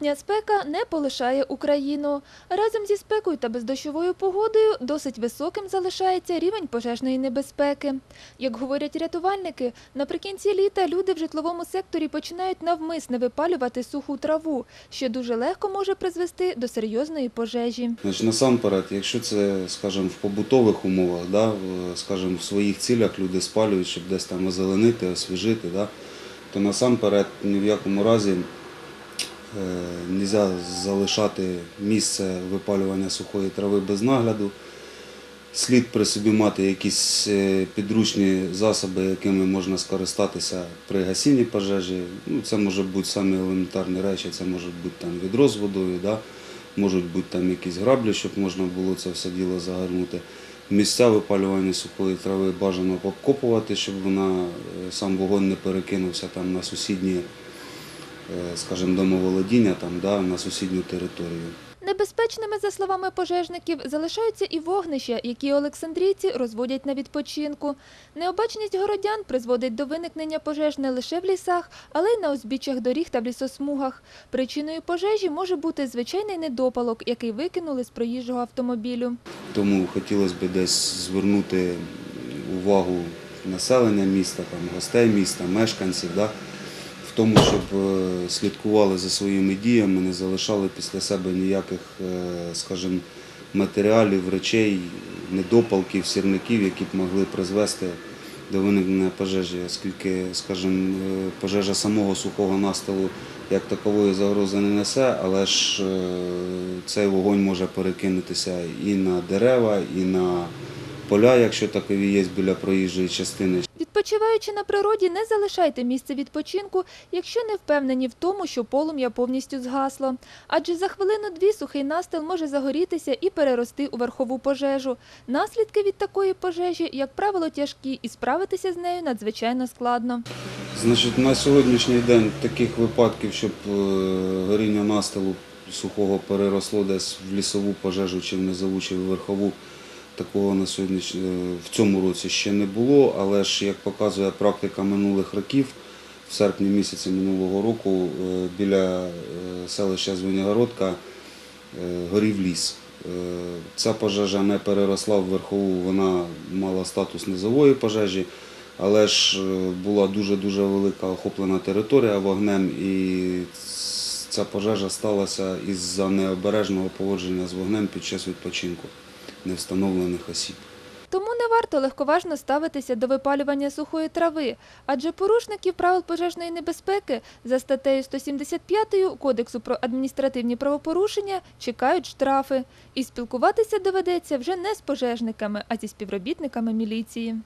Літня спека не полишає Україну. Разом зі спекою та бездощовою погодою досить високим залишається рівень пожежної небезпеки. Як говорять рятувальники, наприкінці літа люди в житловому секторі починають навмисне випалювати суху траву, що дуже легко може призвести до серйозної пожежі. Насамперед, якщо це, скажімо, в побутових умовах, да, скажімо, в своїх цілях люди спалюють, щоб десь там озеленити, освіжити, да, то насамперед ні в якому разі не можна залишати місце випалювання сухої трави без нагляду. Слід при собі мати якісь е, підручні засоби, якими можна скористатися при гасінні пожежі. Ну, це можуть бути самі елементарні речі, це може бути відро з водою, можуть бути там якісь граблі, щоб можна було це все діло загорнути. Місця випалювання сухої трави бажано обкопувати, щоб е, сам вогонь не перекинувся на сусідні, е, скажімо, домоволодіння, там, да? на сусідню територію. Небезпечними, за словами пожежників, залишаються і вогнища, які олександрійці розводять на відпочинку. Необачність городян призводить до виникнення пожеж не лише в лісах, але й на узбіччях доріг та в лісосмугах. Причиною пожежі може бути звичайний недопалок, який викинули з проїжджого автомобілю. Тому хотілося б десь звернути увагу населення міста, там, гостей міста, мешканців, да, тому, щоб е, слідкували за своїми діями, не залишали після себе ніяких, е, скажімо, матеріалів, речей, недопалків, сірників, які б могли призвести до виникнення пожежі, оскільки, скажімо, е, пожежа самого сухого настилу як такової загрози не несе, але ж цей вогонь може перекинутися і на дерева, і на поля, якщо такові є біля проїжджої частини. Відпочиваючи на природі, не залишайте місце відпочинку, якщо не впевнені в тому, що полум'я повністю згасло. Адже за хвилину-дві сухий настил може загорітися і перерости у верхову пожежу. Наслідки від такої пожежі, як правило, тяжкі, і справитися з нею надзвичайно складно. Значить, на сьогоднішній день таких випадків, щоб е, горіння настилу сухого переросло десь в лісову пожежу чи в в верхову, такого на сьогодніш... е, в цьому році ще не було. Але ж, як показує практика минулих років, в серпні місяці минулого року е, біля е, селища Звенігородка горів ліс. Ця пожежа не переросла в верхову, вона мала статус низової пожежі, але ж була дуже-дуже велика охоплена територія вогнем, і ця пожежа сталася із-за необережного поводження з вогнем під час відпочинку невстановлених осіб. Тому не варто легковажно ставитися до випалювання сухої трави, адже порушників правил пожежної небезпеки за статтею 175 Кодексу про адміністративні правопорушення чекають штрафи. І спілкуватися доведеться вже не з пожежниками, а зі співробітниками міліції.